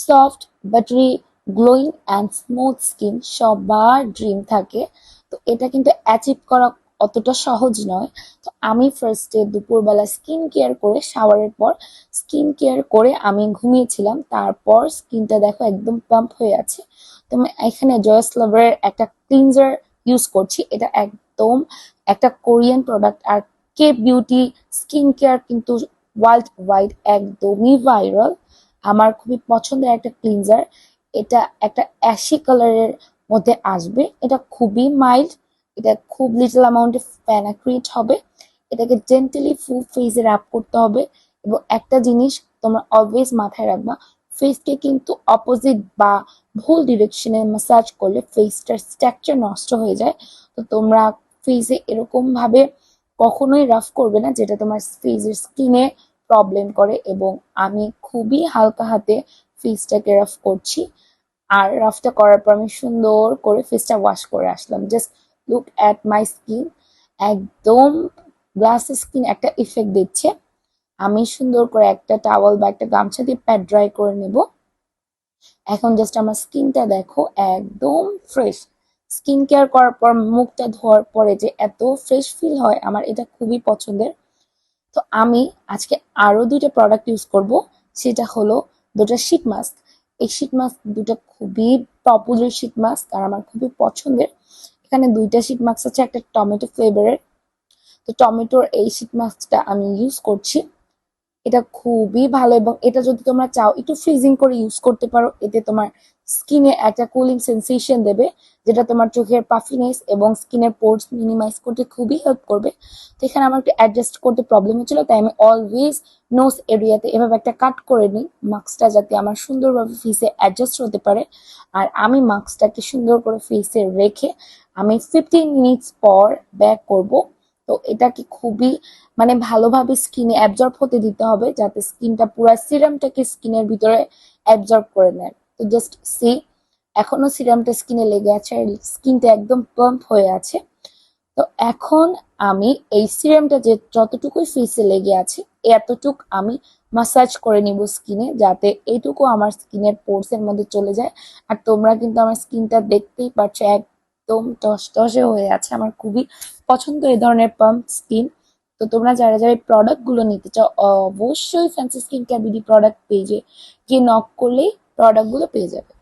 Soft buttery glowing and smooth skin সবার dream থাকে। তো এটা কিন্তু অ্যাচিভ করা অতটা সহজ নয়। তো আমি ফার্স্টে দুপুরবেলা স্কিন কেয়ার করে শাওয়ারের পর স্কিন কেয়ার করে আমি ঘুমিয়েছিলাম। তারপর স্কিনটা দেখো একদম পাম্প হয়ে আছে। তো আমি এখানে জয়স লাভারের একটা ক্লিনজার ইউজ করছি। এটা একদম একটা কোরিয়ান প্রোডাক্ট আর কে বিউটি স্কিন কেয়ার কিন্তু ওয়ার্ল্ড ওয়াইড একদমই ভাইরাল আমার খুবই পছন্দের একটা ক্লিনজার এটা একটা অ্যাশি কালারের মধ্যে আসবে। এটা খুবই মাইল্ড এটা খুব লিটল অ্যামাউন্টে ফ্যানা ক্রিয়েট হবে। এটাকে জেন্টালি ফুল ফেসে র্যাপ করতে হবে এবং একটা জিনিস তোমরা অলওয়েজ মাথায় রাখবা ফেসকে কিন্তু অপোজিট বা ভুল ডিরেকশনে ম্যাসাজ করলে ফেসটার স্ট্রাকচার নষ্ট হয়ে যায়। তো তোমরা ফেসে এরকমভাবে কখনোই রাফ করবে না, যেটা তোমার ফেসের স্কিনে প্রবলেম করে এবং আমি খুবই হালকা হাতে ফেসটাকে রাফ করছি। আর রাফটা করার পর আমি সুন্দর করে ফেসটা ওয়াশ করে আসলাম। Just look at my skin একদম গ্লাস স্কিন একটা ইফেক্ট দিচ্ছে। আমি সুন্দর করে একটা টাওয়াল বা একটা গামছা দিয়ে প্যাড ড্রাই করে নেব। এখন জাস্ট আমার স্কিনটা দেখো একদম ফ্রেশ স্কিন কেয়ার করার পর, মুখটা ধোয়ার পরে যে এত ফ্রেশ ফিল হয়, আমার এটা খুবই পছন্দের। তো আমি আজকে আরও দুইটা প্রোডাক্ট ইউজ করব। সেটা হলো দুটো শীট মাস্ক এই শীট মাস্ক দুটো খুবই পপুলার শীট মাস্ক আর আমার খুবই পছন্দের। এখানে দুইটা শীট মাস্ক আছে, একটা টমেটো ফ্লেভারের তো টমেটোর এই শীট মাস্কটা আমি ইউজ করছি। এটা খুবই ভালো এবং এটা যদি তোমরা চাও, একটু ফ্রিজিং করে ইউজ করতে পারো, এতে তোমার স্কিনে একটা কুলিং সেন্সেশন দেবে, যেটা তোমার চোখের পাফিনেস এবং স্কিনের পোর্স মিনিমাইজ করতে খুবই হেল্প করবে। তো এখানে আমার একটু অ্যাডজাস্ট করতে প্রবলেম হচ্ছিল, তাই আমি অলওয়েজ নোজ এরিয়াতে এভাবে একটা কাট করে নিই মাস্কটা যাতে আমার সুন্দরভাবে ফেসে অ্যাডজাস্ট হতে পারে। আর আমি মাস্কটাকে সুন্দর করে ফেসে রেখে আমি ফিফটিন মিনিটস পর ব্যাক করব। তো এটাকে খুবই মানে ভালোভাবে স্কিনে অ্যাবজর্ব হতে দিতে হবে যাতে স্কিনটা পুরো সিরামটাকে স্কিনের ভিতরে অ্যাবজর্ব করে নেয়। তো জাস্ট সি এখনও সিরামটা স্কিনে লেগে আছে আর স্কিনটা একদম পাম্প হয়ে আছে। তো এখন আমি এই সিরামটা যে যতটুকুই ফেসে লেগে আছে, এতটুক আমি মাসাজ করে নিব স্কিনে যাতে এইটুকু আমার স্কিনের পোর্স এর মধ্যে চলে যায়। আর তোমরা কিন্তু আমার স্কিনটা দেখতেই পাচ্ছ একদম টসটসে হয়ে আছে। আমার খুবই পছন্দ এই ধরনের পাম্প স্কিন। তো তোমরা যারা যারা এই প্রোডাক্টগুলো নিতে চাও, অবশ্যই ফ্যান্সি স্কিন ক্যাবিডি বিডি প্রোডাক্ট পেজে গিয়ে নক করলেই প্রোডাক্টগুলো পেয়ে যাবে।